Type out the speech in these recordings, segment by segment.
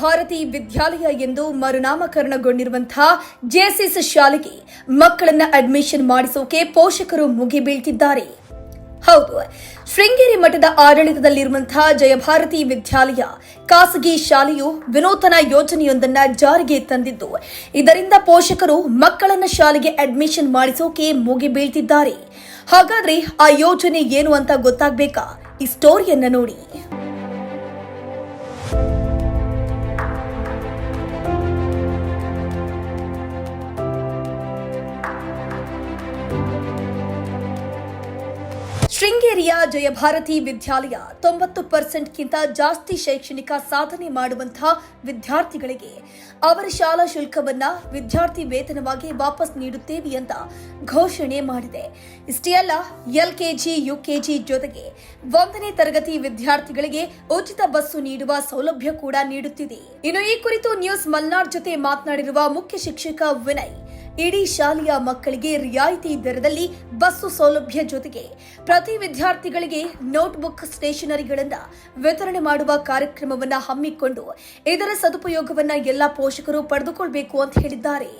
ಭಾರತಿ ವಿದ್ಯಾಲಯ ಎಂದು ಮರುನಾಮಕರಣಗೊಂಡಿರುವಂತಹ ಜೆಎಸ್ಎಸ್ ಶಾಲೆಗೆ ಮಕ್ಕಳನ್ನ ಅಡ್ಮಿಷನ್ ಮಾಡಿಸೋಕೆ ಪೋಷಕರು ಮುಗಿಬೀಳ್ತಿದ್ದಾರೆ ಹೌದು, ಶೃಂಗೇರಿ ಮಠದ ಆಡಳಿತದಲ್ಲಿರುವಂತಹ ಜಯಭಾರತಿ ವಿದ್ಯಾಲಯ ಖಾಸಗಿ ಶಾಲೆಯು ವಿನೂತನ ಯೋಜನೆಯೊಂದನ್ನು ಜಾರಿಗೆ ತಂದಿದ್ದು, ಇದರಿಂದ ಪೋಷಕರು ಮಕ್ಕಳನ್ನ ಶಾಲೆಗೆ ಅಡ್ಮಿಷನ್ ಮಾಡಿಸೋಕೆ ಮುಗಿಬೀಳ್ತಿದ್ದಾರೆ ಹಾಗಾದ್ರೆ ಆ ಯೋಜನೆ ಏನು ಅಂತ ಗೊತ್ತಾಗಬೇಕಾ? ಈ ಸ್ಟೋರಿಯನ್ನ ನೋಡಿ. ಶೃಂಗೇರಿಯ ಜಯಭಾರತಿ ವಿದ್ಯಾಲಯ ತೊಂಬತ್ತು ಪರ್ಸೆಂಟ್ಗಿಂತ ಜಾಸ್ತಿ ಶೈಕ್ಷಣಿಕ ಸಾಧನೆ ಮಾಡುವಂತಹ ವಿದ್ಯಾರ್ಥಿಗಳಿಗೆ ಅವರ ಶಾಲಾ ಶುಲ್ಕವನ್ನ ವಿದ್ಯಾರ್ಥಿ ವೇತನವಾಗಿ ವಾಪಸ್ ನೀಡುತ್ತೇವೆ ಅಂತ ಘೋಷಣೆ ಮಾಡಿದೆ. ಇಷ್ಟೇ ಅಲ್ಲ, ಎಲ್ಕೆಜಿ, ಯುಕೆಜಿ ಜೊತೆಗೆ ಒಂದನೇ ತರಗತಿ ವಿದ್ಯಾರ್ಥಿಗಳಿಗೆ ಉಚಿತ ಬಸ್ಸು ನೀಡುವ ಸೌಲಭ್ಯ ಕೂಡ ನೀಡುತ್ತಿದೆ. ಇನ್ನು ಈ ಕುರಿತು ನ್ಯೂಸ್ ಮಲ್ನಾಡ್ ಜೊತೆ ಮಾತನಾಡಿರುವ ಮುಖ್ಯ ಶಿಕ್ಷಕ ವಿನಯ್ ಇಡೀ ಶಾಲೆಯ ಮಕ್ಕಳಿಗೆ ರಿಯಾಯಿತಿ ದರದಲ್ಲಿ ಬಸ್ಸು ಸೌಲಭ್ಯ ಜೊತೆಗೆ ಪ್ರತಿ ವಿದ್ಯಾರ್ಥಿಗಳಿಗೆ ನೋಟ್ಬುಕ್ ಸ್ಟೇಷನರಿಗಳಿಂದ ವಿತರಣೆ ಮಾಡುವ ಕಾರ್ಯಕ್ರಮವನ್ನ ಹಮ್ಮಿಕೊಂಡು ಇದರ ಸದುಪಯೋಗವನ್ನ ಎಲ್ಲ ಪೋಷಕರು ಪಡೆದುಕೊಳ್ಬೇಕು ಅಂತ ಹೇಳಿದ್ದಾರೆ.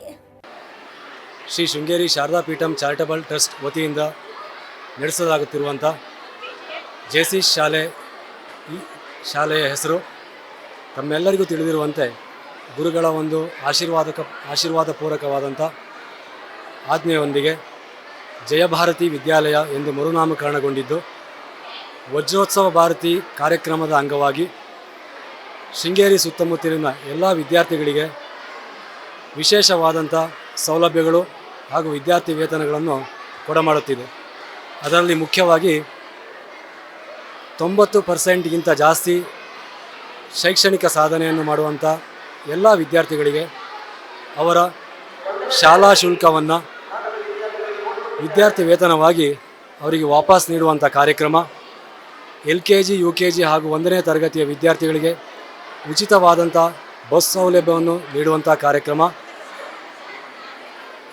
ಶ್ರೀ ಶೃಂಗೇರಿ ಶಾರದಾ ಪೀಠಂ ಚಾರಿಟಬಲ್ ಟ್ರಸ್ಟ್ ವತಿಯಿಂದ ನಡೆಸಲಾಗುತ್ತಿರುವಂಥ ಜೆ ಸಿ ಶಾಲೆ ಈ ಶಾಲೆಯ ಹೆಸರು ತಮ್ಮೆಲ್ಲರಿಗೂ ತಿಳಿದಿರುವಂತೆ ಗುರುಗಳ ಒಂದು ಆಶೀರ್ವಾದಕ ಆಶೀರ್ವಾದ ಪೂರಕವಾದಂಥ ಆಜ್ಞೆಯೊಂದಿಗೆ ಜಯಭಾರತಿ ವಿದ್ಯಾಲಯ ಎಂದು ಮರುನಾಮಕರಣಗೊಂಡಿದ್ದು, ವಜ್ರೋತ್ಸವ ಭಾರತಿ ಕಾರ್ಯಕ್ರಮದ ಅಂಗವಾಗಿ ಶೃಂಗೇರಿ ಸುತ್ತಮುತ್ತಲಿನ ಎಲ್ಲ ವಿದ್ಯಾರ್ಥಿಗಳಿಗೆ ವಿಶೇಷವಾದಂಥ ಸೌಲಭ್ಯಗಳು ಹಾಗೂ ವಿದ್ಯಾರ್ಥಿ ವೇತನಗಳನ್ನು ಕೊಡಮಾಡುತ್ತಿದೆ. ಅದರಲ್ಲಿ ಮುಖ್ಯವಾಗಿ ತೊಂಬತ್ತು ಪರ್ಸೆಂಟ್ಗಿಂತ ಜಾಸ್ತಿ ಶೈಕ್ಷಣಿಕ ಸಾಧನೆಯನ್ನು ಮಾಡುವಂಥ ಎಲ್ಲ ವಿದ್ಯಾರ್ಥಿಗಳಿಗೆ ಅವರ ಶಾಲಾ ಶುಲ್ಕವನ್ನು ವಿದ್ಯಾರ್ಥಿ ವೇತನವಾಗಿ ಅವರಿಗೆ ವಾಪಸ್ ನೀಡುವಂಥ ಕಾರ್ಯಕ್ರಮ L K G U K G ಹಾಗೂ ಒಂದನೇ ತರಗತಿಯ ವಿದ್ಯಾರ್ಥಿಗಳಿಗೆ ಉಚಿತವಾದಂಥ ಬಸ್ ಸೌಲಭ್ಯವನ್ನು ನೀಡುವಂಥ ಕಾರ್ಯಕ್ರಮ.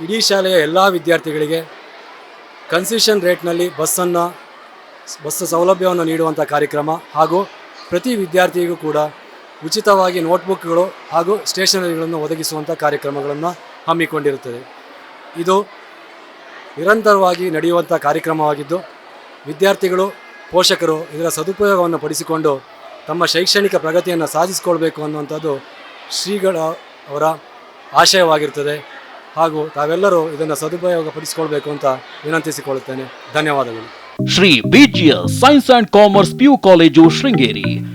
ಇಡೀ ಶಾಲೆಯ ಎಲ್ಲ ವಿದ್ಯಾರ್ಥಿಗಳಿಗೆ ಕನ್ಸೆಷನ್ ರೇಟ್ನಲ್ಲಿ ಬಸ್ಸನ್ನು, ಬಸ್ ಸೌಲಭ್ಯವನ್ನು ನೀಡುವಂಥ ಕಾರ್ಯಕ್ರಮ ಹಾಗೂ ಪ್ರತಿ ವಿದ್ಯಾರ್ಥಿಗೂ ಕೂಡ ಉಚಿತವಾಗಿ ನೋಟ್ಬುಕ್ಗಳು ಹಾಗೂ ಸ್ಟೇಷನರಿಗಳನ್ನು ಒದಗಿಸುವಂಥ ಕಾರ್ಯಕ್ರಮಗಳನ್ನು ಹಮ್ಮಿಕೊಂಡಿರುತ್ತದೆ. ಇದು ನಿರಂತರವಾಗಿ ನಡೆಯುವಂಥ ಕಾರ್ಯಕ್ರಮವಾಗಿದ್ದು, ವಿದ್ಯಾರ್ಥಿಗಳು, ಪೋಷಕರು ಇದರ ಸದುಪಯೋಗವನ್ನು ಪಡಿಸಿಕೊಂಡು ತಮ್ಮ ಶೈಕ್ಷಣಿಕ ಪ್ರಗತಿಯನ್ನು ಸಾಧಿಸಿಕೊಳ್ಬೇಕು ಅನ್ನುವಂಥದ್ದು ಶ್ರೀಗಳ ಅವರ ಆಶಯವಾಗಿರುತ್ತದೆ. ಹಾಗೂ ತಾವೆಲ್ಲರೂ ಇದನ್ನು ಸದುಪಯೋಗ ಪಡಿಸಿಕೊಳ್ಬೇಕು ಅಂತ ವಿನಂತಿಸಿಕೊಳ್ಳುತ್ತೇನೆ. ಧನ್ಯವಾದಗಳು. Shri BGS science and commerce PU college Sringeri.